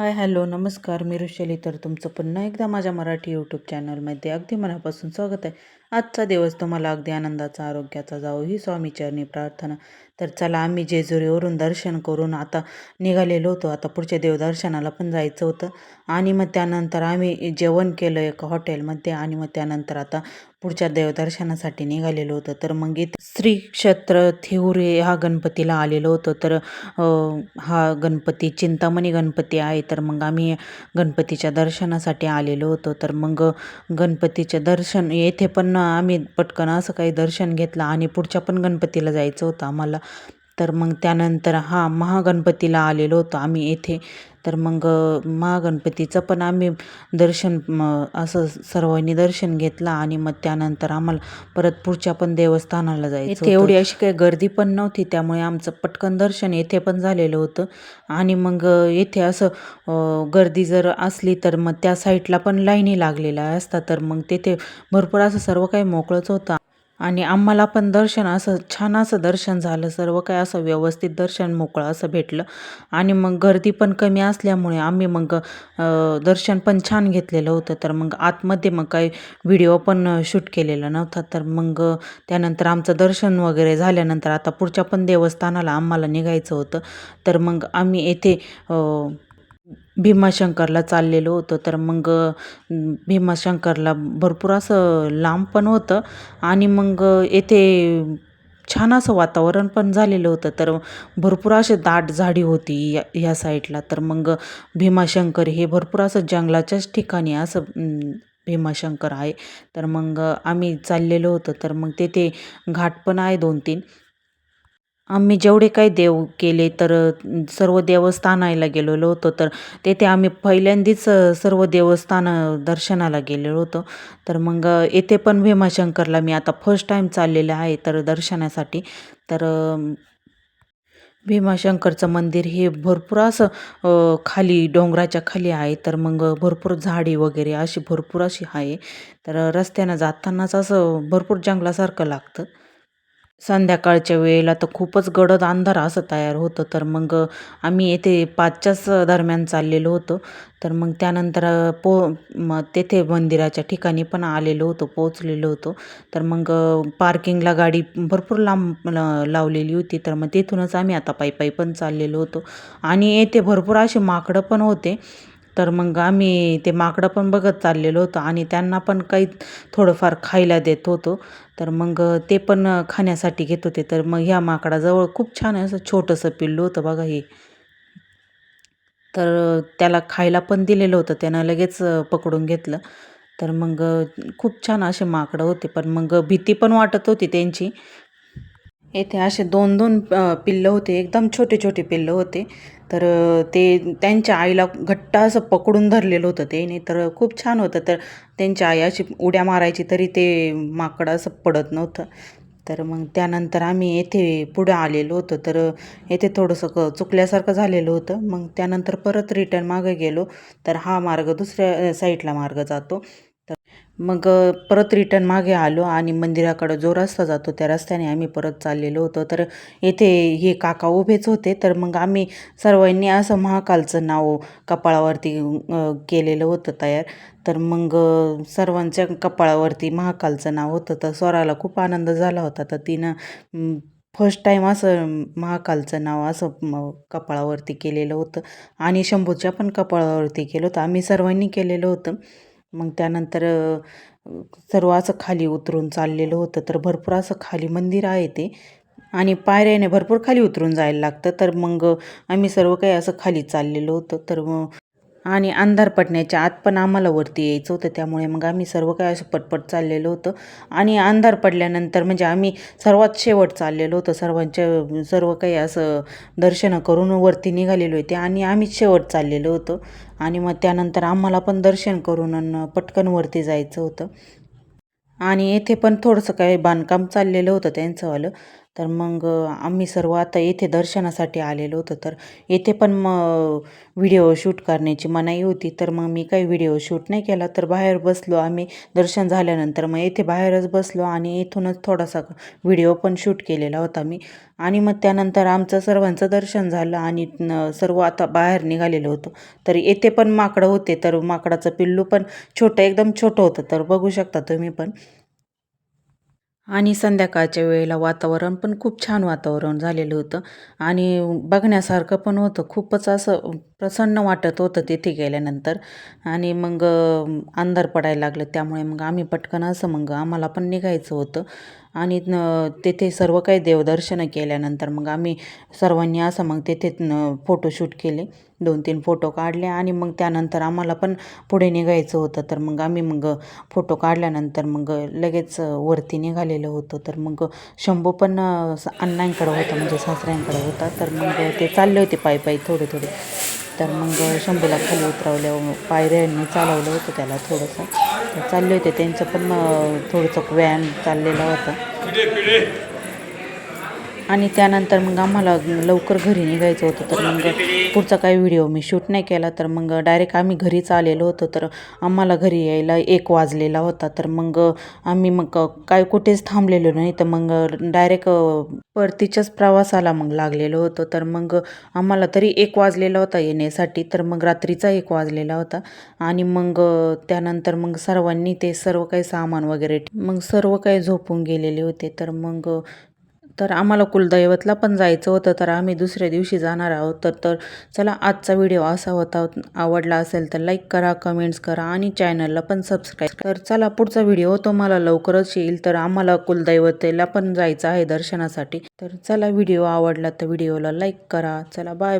Hi hello नमस्कार. मी ऋषली. तर तुमचं पुन्हा एकदा माझ्या मराठी यूट्यूब चॅनलमध्ये अगदी मनापासून स्वागत आहे. आजचा दिवस तुम्हाला अगदी आनंदाचा आरोग्याचा जावो ही स्वामीचरणी प्रार्थना. तर चला आम्ही जेजुरीवरून दर्शन करून आता निघालेलो होतो. आता पुढच्या देवदर्शनाला पण जायचं होतं. आणि मग त्यानंतर आम्ही जेवण केलं एका हॉटेलमध्ये आणि मग त्यानंतर आता पुढच्या देवदर्शनासाठी निघालेलो होतं. तर मग इथं श्री क्षेत्र थिवरे हा गणपतीला आलेलो होतो. तर हा गणपती चिंतामणी गणपती आहे. तर मग आम्ही गणपतीच्या दर्शनासाठी आलेलो होतो. तर मग गणपतीचे दर्शन येथे पण आम्ही पटकन असं काही दर्शन घेतलं आणि पुढच्या पण गणपतीला जायचं होतं आम्हाला. तर मग त्यानंतर हा महागणपतीला आलेलो होतो आम्ही येथे. तर मग महागणपतीचं पण आम्ही दर्शन असं सर्वांनी दर्शन घेतलं आणि मग त्यानंतर आम्हाला परत पुढच्या पण देवस्थानाला जायचं इथे एवढी अशी काही गर्दी पण नव्हती त्यामुळे आमचं पटकन दर्शन येथे पण झालेलं होतं. आणि मग येथे असं गर्दी जर असली तर मग त्या साईडला पण लाईनी लागलेल्या असतात. तर मग तेथे भरपूर असं सर्व काही मोकळंच होतं. आणि आम्हाला पण दर्शन असं छान असं दर्शन झालं. सर्व काय असं व्यवस्थित दर्शन मोकळं असं भेटलं. आणि मग गर्दी पण कमी असल्यामुळे आम्ही मग दर्शन पण छान घेतलेलं होतं. तर मग आतमध्ये मग काही व्हिडिओ पण शूट केलेला नव्हता. तर मग त्यानंतर आमचं दर्शन वगैरे झाल्यानंतर आता पुढच्या पण देवस्थानाला आम्हाला निघायचं होतं. तर मग आम्ही येथे भीमाशंकरला चाललेलो होतो. तर मग भीमाशंकरला भरपूर असं लांब पण होतं आणि मग येथे छान असं वातावरण पण झालेलं होतं. तर भरपूर असे दाट झाडी होती या ह्या साईडला. तर मग भीमाशंकर हे भरपूर असं जंगलाच्याच ठिकाणी असं भीमाशंकर आहे. तर मग आम्ही चाललेलो होतो. तर मग तेथे घाट पण आहे दोन तीन आम्ही जेवढे काही देव केले तर सर्व देवस्थानाला गेलेलो होतो. तर तेथे आम्ही पहिल्यांदाच सर्व देवस्थान दर्शनाला गेलेलो होतो. तर मग येथे पण भीमाशंकरला मी आता फर्स्ट टाईम चाललेलं आहे तर दर्शनासाठी. तर भीमाशंकरचं मंदिर हे भरपूर असं खाली डोंगराच्या खाली आहे. तर मग भरपूर झाडी वगैरे अशी भरपूर अशी आहे. तर रस्त्यानं जातानाच असं भरपूर जंगलासारखं लागतं. संध्याकाळच्या वेळेला तर खूपच गडद अंधार असं तयार होतं. तर मग आम्ही येथे पाचच्याच दरम्यान चाललेलो होतो. तर मग त्यानंतर पो मग तेथे मंदिराच्या ठिकाणी पण आलेलो होतो पोचलेलो होतो. तर मग पार्किंगला गाडी भरपूर लांब लावलेली होती. तर मग तिथूनच आम्ही आता पायी पायी पण चाललेलो होतो. आणि येथे भरपूर असे माकडं पण होते. तर मग आम्ही ते माकडं पण बघत चाललेलो होतो आणि त्यांना पण काही थोडंफार खायला देत होतो. तर मग ते पण खाण्यासाठी घेत होते. तर मग ह्या माकडाजवळ खूप छान असं छोटंसं पिल्लू होतं बघा हे. तर त्याला खायला पण दिलेलं होतं. त्यानं लगेच पकडून घेतलं. तर मग खूप छान असे माकडं होते. पण मग भीती पण वाटत होती त्यांची. येथे असे दोन दोन पिल्लं होते एकदम छोटे छोटे पिल्लं होते. तर ते त्यांच्या आईला घट्ट असं पकडून धरलेलं होतं ते. नाही तर खूप छान होतं. तर त्यांच्या आई अशी उड्या मारायची तरी ते माकडं असं पडत नव्हतं. तर मग त्यानंतर आम्ही येथे पुढं आलेलो होतो. तर येथे थोडंसं क चुकल्यासारखं झालेलं होतं. मग त्यानंतर परत रिटर्न मागे गेलो. तर हा मार्ग दुसऱ्या साईडला मार्ग जातो. मग परत रिटर्न मागे आलो आणि मंदिराकडं जो रस्ता जातो त्या रस्त्याने आम्ही परत चाललेलो होतो. तर येथे हे काका उभेच होते. तर मग आम्ही सर्वांनी असं महाकालचं नाव कपाळावरती केलेलं होतं तयार. तर मग सर्वांच्या कपाळावरती महाकालचं नाव होतं. तर स्वराला खूप आनंद झाला होता. तर तिनं फर्स्ट टाईम असं महाकालचं नाव असं कपाळावरती केलेलं होतं. आणि शंभूच्या पण कपाळावरती केलं होतं. आम्ही सर्वांनी केलेलं होतं. मग त्यानंतर सर्व असं खाली उतरून चाललेलं होतं. तर भरपूर असं खाली मंदिर आहे ते. आणि पायऱ्याने भरपूर खाली उतरून जायला लागतं. तर मग आम्ही सर्व काही असं खाली चाललेलो होतं. तर मग आणि अंधार पडण्याच्या आत पण आम्हाला वरती यायचं होतं. त्यामुळे मग आम्ही सर्व काही असं पटपट चाललेलो होतं. आणि अंधार पडल्यानंतर म्हणजे आम्ही सर्वात शेवट चाललेलो होतो. सर्वांच्या सर्व काही असं दर्शनं करून वरती निघालेलो होते आणि आम्हीच शेवट चाललेलो होतो. आणि मग त्यानंतर आम्हाला पण दर्शन करून पटकन वरती जायचं होतं. आणि येथे पण थोडंसं काही बांधकाम चाललेलं होतं त्यांचंवालं तर मग आम्ही सर्व आता येथे दर्शनासाठी आलेलो होतो. तर येथे पण मग व्हिडिओ शूट करण्याची मनाई होती. तर मग मी काही व्हिडिओ शूट नाही केला. तर बाहेर बसलो आम्ही. दर्शन झाल्यानंतर मग येथे बाहेरच बसलो आणि इथूनच थोडासा व्हिडिओ पण शूट केलेला होता मी. आणि मग त्यानंतर आमचं सर्वांचं दर्शन झालं आणि सर्व आता बाहेर निघालेलो होतो. तर येथे पण माकडं होते. तर माकडाचं पिल्लू पण छोटं एकदम छोटं होतं. तर बघू शकता तुम्ही पण. आणि संध्याकाळच्या वेळेला वातावरण पण खूप छान वातावरण झालेलं होतं. आणि बघण्यासारखं पण होतं. खूपच असं प्रसन्न वाटत होतं तिथे गेल्यानंतर. आणि मग अंधार पडायला लागलं. त्यामुळे मग आम्ही पटकन असं मग आम्हाला पण निघायचं होतं. आणि न तेथे सर्व काही देवदर्शनं केल्यानंतर मग आम्ही सर्वांनी असं मग तेथे फोटोशूट केले. दोन तीन फोटो काढले आणि मग त्यानंतर आम्हाला पण पुढे निघायचं होतं. तर मग आम्ही मग फोटो काढल्यानंतर मग लगेच वरती निघालेलं होतं. तर मग शंभू पण अण्णांकडं होता म्हणजे सासऱ्यांकडं होता. तर मग ते चालले होते पायी पायी थोडे थोडे तर मग शंभूला खाली उतरवल्या पायऱ्यांनी चालवलं होतं त्याला थोडंसं. तर चालले होते त्यांचं पण थोडंसं व्यायाम चाललेला होता. आणि त्यानंतर मग आम्हाला लवकर घरी निघायचं होतं तर मग पुढचा काही व्हिडिओ मी शूट नाही केला तर मग डायरेक्ट आम्ही घरीच आलेलो होतो तर आम्हाला घरी यायला एक वाजलेला होता तर मग आम्ही मग काय कुठेच थांबलेलो नाही तर मग डायरेक्ट परतीच्याच प्रवासाला मग लागलेलो होतो तर मग आम्हाला तरी एक वाजलेला होता येण्यासाठी तर मग रात्रीचा एक वाजलेला होता. आणि मग त्यानंतर मग सर्वांनी ते सर्व काही सामान वगैरे मग सर्व काही झोपून गेलेले होते तर मग तर आम्हाला कुलदैवतला पण जायचं होतं तर आम्ही दुसऱ्या दिवशी जाणार आहोत. तर तर चला आजचा व्हिडिओ असा होता आवडला असेल तर लाईक करा कमेंट्स करा आणि चॅनलला पण सबस्क्राईब तर चला पुढचा व्हिडिओ तुम्हाला लवकरच येईल तर आम्हाला कुलदैवतेला पण जायचं आहे दर्शनासाठी. तर चला व्हिडिओ आवडला तर व्हिडिओला लाईक करा. चला बाय